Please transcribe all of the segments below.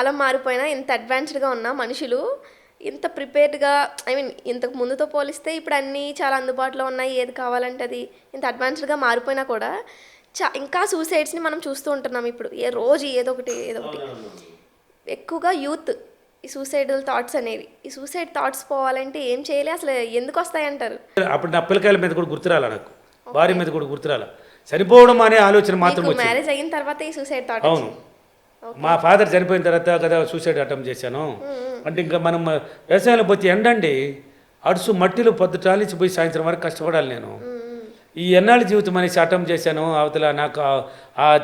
కాలం మారిపోయినా ఇంత అడ్వాన్స్డ్గా ఉన్న మనుషులు ఇంత ప్రిపేర్డ్గా ఐ మీన్ ఇంతకు ముందుతో పోలిస్తే ఇప్పుడు అన్నీ చాలా అందుబాటులో ఉన్నాయి. ఏది కావాలంటే అది. ఇంత అడ్వాన్స్డ్గా మారిపోయినా కూడా చా ఇంకా సూసైడ్స్ని మనం చూస్తూ ఉంటున్నాం ఇప్పుడు. ఏ రోజు ఏదో ఒకటి ఏదో ఒకటి. ఎక్కువగా యూత్ ఈ సూసైడల్ థాట్స్ అనేవి. ఈ సూసైడ్ థాట్స్ పోవాలంటే ఏం చేయలే? అసలు ఎందుకు వస్తాయంటారు అప్పుడు నా పిల్లకాయల మీద కూడా గుర్తురాల నాకు. భార్య మీద కూడా గుర్తురాల చనిపోవడం అనే ఆలోచన మాత్రం మ్యారేజ్ అయిన తర్వాత ఈ సూసైడ్ థాట్ అవును. మా ఫాదర్ చనిపోయిన తర్వాత కదా సూసైడ్ అటెంప్ట్ చేశాను. అంటే ఇంకా మనం వ్యవసాయంలో పోతే ఎండండి అడుసు మట్టిలో పొద్దుటాలించి పోయి సాయంత్రం వరకు కష్టపడాలి నేను. ఈ ఎన్నాళ్ళ జీవితం అనేసి అటెంప్ట్ చేశాను అవతల నాకు ఆ-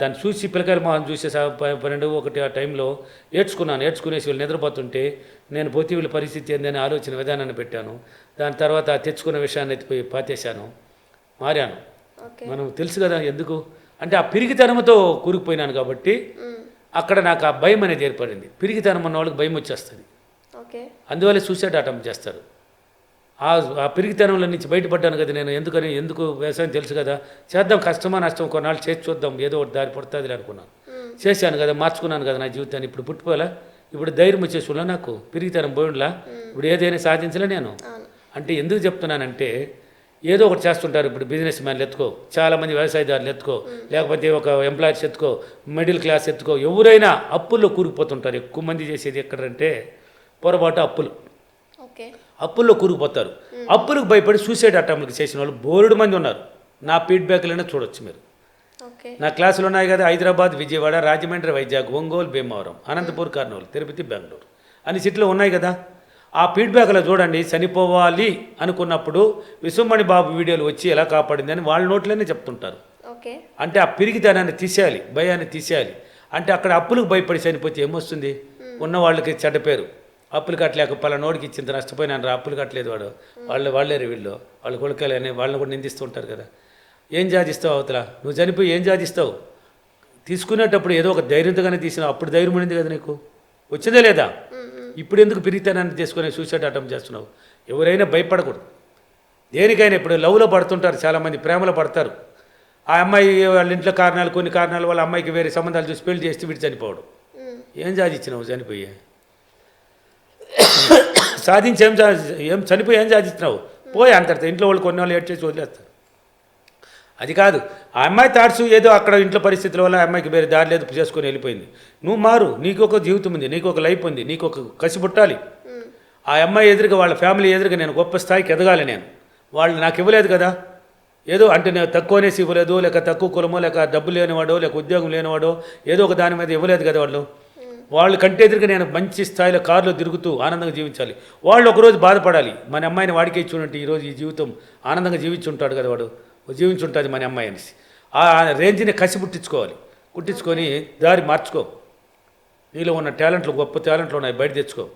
దాన్ని చూసి పిల్లకాయల మొహం చూసే పన్నెండు ఒకటి ఆ టైంలో ఏడ్చుకున్నాను. ఏడ్చుకునేసి వీళ్ళు నిద్రపోతుంటే నేను పోతే వీళ్ళ పరిస్థితి ఏందని ఆలోచన విధానాన్ని పెట్టాను. దాని తర్వాత తెచ్చుకున్న విషయాన్ని ఎత్తిపోయి పాతేశాను మారాను. మనం తెలుసు కదా ఎందుకు? అంటే ఆ పిరిగితనంతో కూరుకుపోయినాను కాబట్టి అక్కడ నాకు ఆ భయం అనేది ఏర్పడింది. పిరిగితనం ఉన్న వాళ్ళకి భయం వచ్చేస్తుంది. అందువల్ల సూసైడ్ అటెంప్ట్ చేస్తారు. ఆ ఆ పిరిగితనంలో నుంచి బయటపడ్డాను కదా నేను ఎందుకని ఎందుకు వ్యవసాయం తెలుసు కదా? చేద్దాం కష్టమా నష్టం కొన్నాళ్ళు చేసి చూద్దాం ఏదో ఒకటి దారి పడుతుంది అనుకున్నాను. చేశాను కదా మార్చుకున్నాను కదా నా జీవితాన్ని ఇప్పుడు పుట్టుకోలే ఇప్పుడు ధైర్యం వచ్చేసి నాకు? పిరిగితనం పోయిండ్లా ఇప్పుడు ఏదైనా సాధించలే నేను. అంటే ఎందుకు చెప్తున్నానంటే ఏదో ఒకటి చేస్తుంటారు ఇప్పుడు బిజినెస్ మ్యాన్లు ఎత్తుకో చాలామంది వ్యవసాయదారులు ఎత్తుకో లేకపోతే ఒక ఎంప్లాయర్స్ ఎత్తుకో మిడిల్ క్లాస్ ఎత్తుకో ఎవరైనా అప్పుల్లో కూరుకుపోతుంటారు. ఎక్కువ మంది చేసేది ఎక్కడంటే పొరపాటు అప్పులు. ఓకే. అప్పుల్లో కూరుకుపోతారు. అప్పులకు భయపడి సూసైడ్ అటెంప్ట్కి చేసిన వాళ్ళు బోరుడు మంది ఉన్నారు. నా ఫీడ్బ్యాక్లైనా చూడొచ్చు మీరు. ఓకే. నా క్లాసులు ఉన్నాయి కదా హైదరాబాద్ విజయవాడ రాజమండ్రి వైజాగ్ ఒంగోలు భీమవరం అనంతపూర్ కర్నూలు తిరుపతి బెంగళూరు అన్ని సిటీలో ఉన్నాయి కదా. ఆ ఫీడ్బ్యాక్లో చూడండి చనిపోవాలి అనుకున్నప్పుడు విశ్వమణి బాబు వీడియోలు వచ్చి ఎలా కాపాడింది అని వాళ్ళ నోట్లోనే చెప్తుంటారు. ఓకే. అంటే ఆ పిరిగితనాన్ని తీసేయాలి భయాన్ని తీసేయాలి. అంటే అక్కడ అప్పులకు భయపడి చనిపోతే ఏమొస్తుంది? ఉన్న వాళ్ళకి చెడ్డ పేరు. అప్పులు కట్టలేక పలానోడికి ఇచ్చింత నష్టపోయినాను రా అప్పులు కట్టలేదు వాడు. వాళ్ళు వాళ్ళేరు వీళ్ళు. వాళ్ళ కొడుకలే అని వాళ్ళని కూడా నిందిస్తూ ఉంటారు కదా. ఏం జాదిస్తావు అవతల? నువ్వు చనిపోయి ఏం జాదిస్తావు తీసుకునేటప్పుడు ఏదో ఒక ధైర్యంతోగానే తీసినావు. అప్పుడు ధైర్యం ఉండింది కదా నీకు? వచ్చిందే లేదా? ఇప్పుడు ఎందుకు పిరిగితనాన్ని తీసుకొని సూసైడ్ అటెంప్ట్ చేస్తున్నావు? ఎవరైనా భయపడకూడదు. దేనికైనా ఇప్పుడు లవ్లో పడుతుంటారు చాలామంది ప్రేమలో పడతారు. ఆ అమ్మాయి వాళ్ళ ఇంట్లో కారణాలు కొన్ని కారణాలు వాళ్ళ అమ్మాయికి వేరే సంబంధాలు చూసి పెళ్ళి చేస్తే వీడు చనిపోవడం. ఏం సాధించినావు చనిపోయి? సాధించి ఏం ఏం చనిపోయి ఏం సాధించినావు? పోయి అంతటితో ఇంట్లో వాళ్ళు కొన్ని వాళ్ళు ఏడ్ చేసి వదిలేస్తారు. అది కాదు. ఆ అమ్మాయి థాట్స్ ఏదో అక్కడ ఇంట్లో పరిస్థితుల వల్ల ఆ అమ్మాయికి వేరే దారి లేదు చేసుకొని వెళ్ళిపోయింది. నువ్వు మారు. నీకు ఒక జీవితం ఉంది నీకు ఒక లైఫ్ ఉంది నీకు ఒక కసి పుట్టాలి. ఆ అమ్మాయి ఎదురుగా వాళ్ళ ఫ్యామిలీ ఎదురుగా నేను గొప్ప స్థాయికి ఎదగాలి నేను. వాళ్ళు నాకు ఇవ్వలేదు కదా. ఏదో అంటే నేను తక్కువనేసి ఇవ్వలేదు లేక తక్కువ కులమో లేక డబ్బు లేనివాడో లేక ఉద్యోగం లేనివాడో ఏదో ఒక దాని మీద ఇవ్వలేదు కదా వాళ్ళు. వాళ్ళు కంటే ఎదురుగా నేను మంచి స్థాయిలో కారులో తిరుగుతూ ఆనందంగా జీవించాలి. వాళ్ళు ఒకరోజు బాధపడాలి. మన అమ్మాయిని వాడికే ఇచ్చి ఈరోజు ఈ జీవితం ఆనందంగా జీవించుంటాడు కదా వాడు. జీవించుంటుంది మన అమ్మాయి అనేసి. ఆ రేంజ్ని కసి పుట్టించుకోవాలి. పుట్టించుకొని దారి మార్చుకో. నీలో ఉన్న టాలెంట్లు గొప్ప టాలెంట్లు ఉన్నాయి బయట తెచ్చుకో.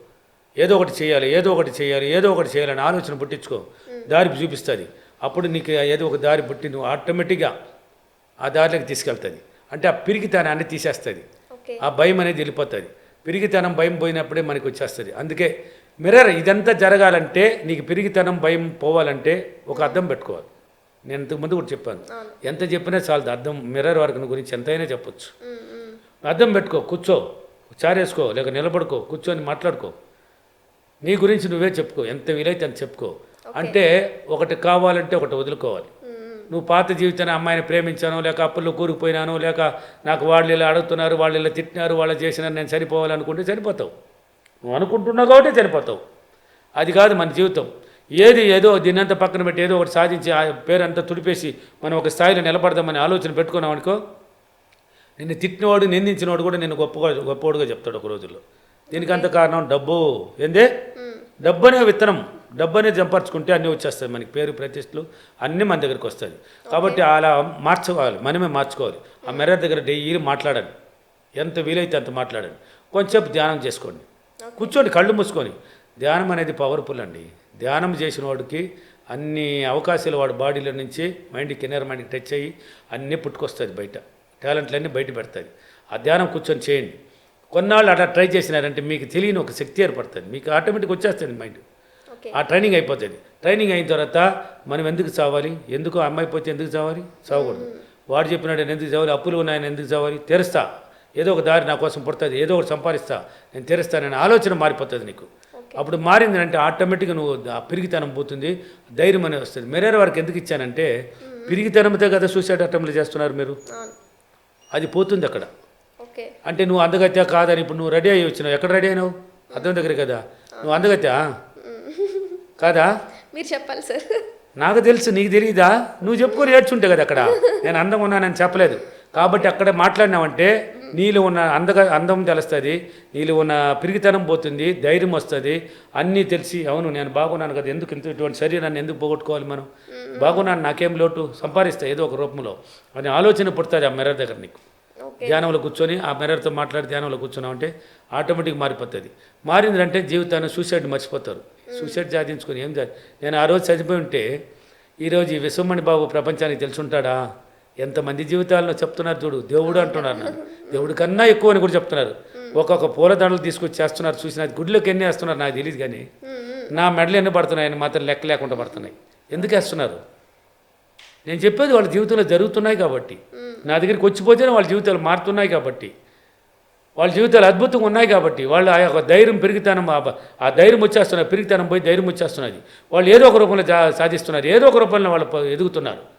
ఏదో ఒకటి చేయాలి ఏదో ఒకటి చేయాలి ఏదో ఒకటి చేయాలని ఆలోచన పుట్టించుకో. దారి చూపిస్తుంది. అప్పుడు నీకు ఏదో ఒక దారి పుట్టి నువ్వు ఆటోమేటిక్గా ఆ దారిలోకి తీసుకెళ్తుంది. అంటే ఆ పిరిగితనాన్ని తీసేస్తుంది. ఆ భయం అనేది వెళ్ళిపోతుంది. పిరిగితనం భయం పోయినప్పుడే మనకి వచ్చేస్తుంది. అందుకే మిర్రర్ ఇదంతా జరగాలంటే నీకు పిరిగితనం భయం పోవాలంటే ఒక అద్దం పెట్టుకోవాలి. నేను ఇంతకుముందు కూడా చెప్పాను. ఎంత చెప్పినా చాలదు. అద్దం మిర్రర్ వర్క్ గురించి ఎంతైనా చెప్పొచ్చు. అద్దం పెట్టుకో కూర్చో చారేసుకో లేక నిలబడుకో కూర్చొని మాట్లాడుకో. నీ గురించి నువ్వే చెప్పుకో. ఎంత వీలైతే అంత చెప్పుకో. అంటే ఒకటి కావాలంటే ఒకటి వదులుకోవాలి. నువ్వు పాత జీవితాన్ని అమ్మాయిని ప్రేమించాను లేక అప్పుల్లో కూరుకుపోయినాను లేక నాకు వాళ్ళు ఇలా అడుగుతున్నారు వాళ్ళు ఇలా తిట్టినారు వాళ్ళు చేసిన నేను చనిపోవాలనుకుంటే చనిపోతావు. నువ్వు అనుకుంటున్నావు కాబట్టి చనిపోతావు. అది కాదు మన జీవితం. ఏది ఏదో దీన్నంతా పక్కన పెట్టి ఏదో ఒకటి సాధించి ఆ పేరంతా తుడిపేసి మనం ఒక స్థాయిలో నిలబడదామని ఆలోచన పెట్టుకున్నాం అనుకో నిన్ను తిట్టినవాడు నిందించినవాడు కూడా నేను గొప్పగా గొప్పవాడుగా చెప్తాడు ఒక రోజుల్లో. దీనికి అంత కారణం డబ్బు. ఏందే? డబ్బు అనే విత్తనం. డబ్బు అనేది సంపర్చుకుంటే అన్నీ వచ్చేస్తాయి మనకి. పేరు ప్రతిష్టలు అన్నీ మన దగ్గరికి వస్తుంది కాబట్టి అలా మార్చుకోవాలి. మనమే మార్చుకోవాలి. ఆ మెర దగ్గర డైలీ మాట్లాడండి. ఎంత వీలైతే అంత మాట్లాడండి. కొంచెంసేపు ధ్యానం చేసుకోండి. కూర్చోండి కళ్ళు మూసుకొని. ధ్యానం అనేది పవర్ఫుల్ అండి. ధ్యానం చేసిన వాడికి అన్ని అవకాశాలు వాడి బాడీలో నుంచి మైండ్కి ఇన్నర్ మైండ్కి టచ్ అయ్యి అన్నీ పుట్టుకొస్తుంది బయట. టాలెంట్లన్నీ బయట పెడతాయి ఆ ధ్యానం కూర్చొని చేయండి. కొన్నాళ్ళు అట్లా ట్రై చేసినారంటే మీకు తెలియని ఒక శక్తి ఏర్పడుతుంది. మీకు ఆటోమేటిక్ వచ్చేస్తుంది మైండ్. ఆ ట్రైనింగ్ అయిపోతుంది. ట్రైనింగ్ అయిన తర్వాత మనం ఎందుకు చావాలి? ఎందుకు అమ్మాయి పోతే ఎందుకు చావాలి? చావకూడదు. వాడు చెప్పినాడు నేను ఎందుకు చావాలి? అప్పులు ఉన్నాయని ఎందుకు చావాలి? తెరుస్తా. ఏదో ఒక దారి నా కోసం పుడుతుంది. ఏదో ఒకటి సంపాదిస్తా. నేను తెరుస్తానని ఆలోచన మారిపోతుంది నీకు. అప్పుడు మారిందంటే ఆటోమేటిక్గా నువ్వు ఆ పిరిగితనం పోతుంది ధైర్యం అనేది వస్తుంది. మెరేర వారికి ఎందుకు ఇచ్చానంటే పిరిగితనంతో కదా సూసైడ్ అటెంప్ట్లు చేస్తున్నారు మీరు? అది పోతుంది అక్కడ. ఓకే. అంటే నువ్వు అందగత్యా కాదని ఇప్పుడు నువ్వు రెడీ అయ్యి వచ్చినావు. ఎక్కడ రెడీ అయినావు? అద్దం దగ్గర కదా. నువ్వు అందగత్యా కాదా? మీరు చెప్పాలి సార్. నాకు తెలుసు నీకు తెలియదా నువ్వు చెప్పుకొని ఏడ్చుంటే కదా అక్కడ. నేను అందం ఉన్నానని చెప్పలేదు. కాబట్టి అక్కడ మాట్లాడినావంటే నీలో ఉన్న అందగా అందం తెలుస్తుంది నీలో ఉన్న పిరిగితనం పోతుంది ధైర్యం వస్తుంది. అన్నీ తెలిసి అవును నేను బాగున్నాను కదా ఎందుకు ఇంత ఇటువంటి శరీరాన్ని ఎందుకు పోగొట్టుకోవాలి మనం? బాగున్నాను నాకేం లోటు? సంపాదిస్తా ఏదో ఒక రూపంలో. అని ఆలోచన పుడుతుంది ఆ మిర్రర్ దగ్గర నీకు. ధ్యానంలో కూర్చొని ఆ మిర్రర్తో మాట్లాడి ధ్యానంలో కూర్చున్నామంటే ఆటోమేటిక్ మారిపోతుంది. మారిందంటే జీవితాన్ని సూసైడ్ మర్చిపోతారు. సూసైడ్ సాధించుకొని ఏం నేను ఆ రోజు చనిపోయి ఉంటే ఈరోజు ఈ విశ్వమణి బాబు ప్రపంచానికి తెలుసుంటాడా? ఎంతమంది జీవితాలను చెప్తున్నారు చూడు దేవుడు అంటున్నారు నన్ను. దేవుడి కన్నా ఎక్కువ అని కూడా చెప్తున్నారు. ఒక్కొక్క పూలదండలు తీసుకొచ్చి చేస్తున్నారు చూసిన గుడిలోకి ఎన్ని వేస్తున్నారు నాకు తెలియదు కానీ నా మెడలు ఎన్ని పడుతున్నాయని మాత్రం లెక్క లేకుండా పడుతున్నాయి. ఎందుకు వేస్తున్నారు? నేను చెప్పేది వాళ్ళ జీవితంలో జరుగుతున్నాయి కాబట్టి. నా దగ్గరికి వచ్చిపోతేనే వాళ్ళ జీవితాలు మారుతున్నాయి కాబట్టి. వాళ్ళ జీవితాలు అద్భుతంగా ఉన్నాయి కాబట్టి. వాళ్ళు ఆ యొక్క ధైర్యం పెరిగితనం ఆ ఆ ధైర్యం వచ్చేస్తున్నారు పెరిగితనం పోయి ధైర్యం వచ్చేస్తున్నది. వాళ్ళు ఏదో ఒక రూపంలో సాధిస్తున్నారు ఏదో ఒక రూపంలో వాళ్ళు ఎదుగుతున్నారు.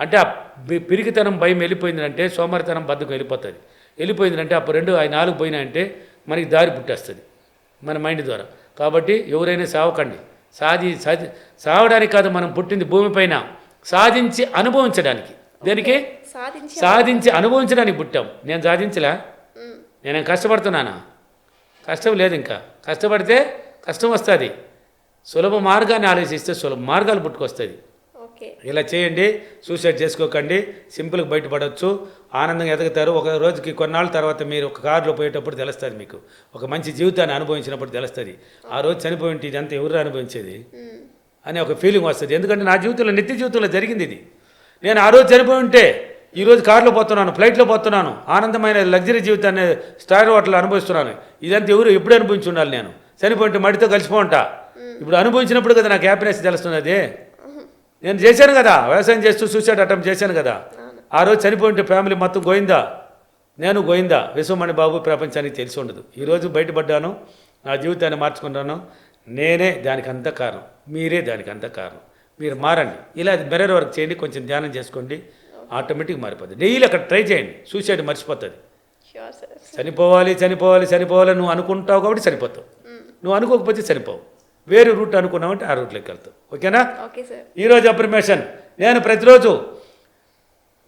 అంటే ఆ పె- పెరిగితనం భయం వెళ్ళిపోయిందంటే సోమరితనం బద్దకు వెళ్ళిపోతుంది. వెళ్ళిపోయిందంటే అప్పుడు రెండు ఆ నాలుగు పోయినాయంటే మనకి దారి పుట్టేస్తుంది మన మైండ్ ద్వారా. కాబట్టి ఎవరైనా సావకండి. సాధి సాధి సావడానికి కాదు మనం పుట్టింది భూమిపైన సాధించి అనుభవించడానికి. దేనికి? సాధించి సాధించి అనుభవించడానికి. పుట్టాం. నేను సాధించలే. నేనేం కష్టపడుతున్నానా? కష్టం లేదు ఇంకా. కష్టపడితే కష్టం వస్తుంది. సులభ మార్గాన్ని ఆలోచిస్తే సులభ మార్గాలు పుట్టుకొస్తుంది. ఇలా చేయండి సూసైడ్ చేసుకోకండి సింపుల్గా బయటపడవచ్చు ఆనందంగా ఎదుగుతారు. ఒక రోజుకి కొన్నాళ్ళ తర్వాత మీరు ఒక కారులో పోయేటప్పుడు తెలుస్తుంది మీకు. ఒక మంచి జీవితాన్ని అనుభవించినప్పుడు తెలుస్తుంది. ఆ రోజు చనిపోయి ఉంటే ఇదంతా ఎవరు అనుభవించేది? అనే ఒక ఫీలింగ్ వస్తుంది. ఎందుకంటే నా జీవితంలో నిత్య జీవితంలో జరిగింది ఇది. నేను ఆ రోజు చనిపోయి ఉంటే ఈరోజు కారులో పోతున్నాను ఫ్లైట్లో పోతున్నాను. ఆనందమైన లగ్జరీ జీవితాన్ని స్టార్ హోటల్ అనుభవిస్తున్నాను. ఇదంతా ఎవరు ఎప్పుడు అనుభవించి ఉండాలి నేను. చనిపోయి ఉంటే మడితో కలిసిపోంటా ఇప్పుడు అనుభవించినప్పుడు కదా నాకు హ్యాపీనెస్ తెలుస్తున్నది. నేను చేశాను కదా వ్యవసాయం చేస్తూ సూసైడ్ అటెంప్ట్ చేశాను కదా. ఆ రోజు చనిపోయి ఉంటే ఫ్యామిలీ మొత్తం గోయిందా? నేను గోయిందా? విశ్వమణి బాబు ప్రపంచానికి తెలిసి ఉండదు. ఈరోజు బయటపడ్డాను నా జీవితాన్ని మార్చుకున్నాను నేనే దానికి అంత కారణం. మీరే దానికి అంత కారణం. మీరు మారండి. ఇలా మెరర్ వర్క్ చేయండి కొంచెం ధ్యానం చేసుకోండి ఆటోమేటిక్ మారిపోతుంది డైలీ అక్కడ ట్రై చేయండి సూసైడ్ మర్చిపోతుంది. చనిపోవాలి చనిపోవాలి చనిపోవాలి నువ్వు అనుకుంటావు కాబట్టి చనిపోతావు. నువ్వు అనుకోకపోతే చనిపోవు. వేరే రూట్ అనుకున్నావంటే ఆ రూట్లోకి వెళ్తావు ఓకేనా? ఈరోజు అప్రిమేషన్ నేను ప్రతిరోజు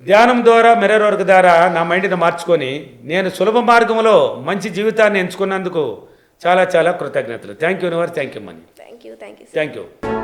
ధ్యానం ద్వారా మిర్రర్ వర్క్ ద్వారా నా మైండ్ని మార్చుకొని నేను సులభ మార్గంలో మంచి జీవితాన్ని ఎంచుకున్నందుకు చాలా చాలా కృతజ్ఞతలు. Thank you your thank you money thank you thank you thank you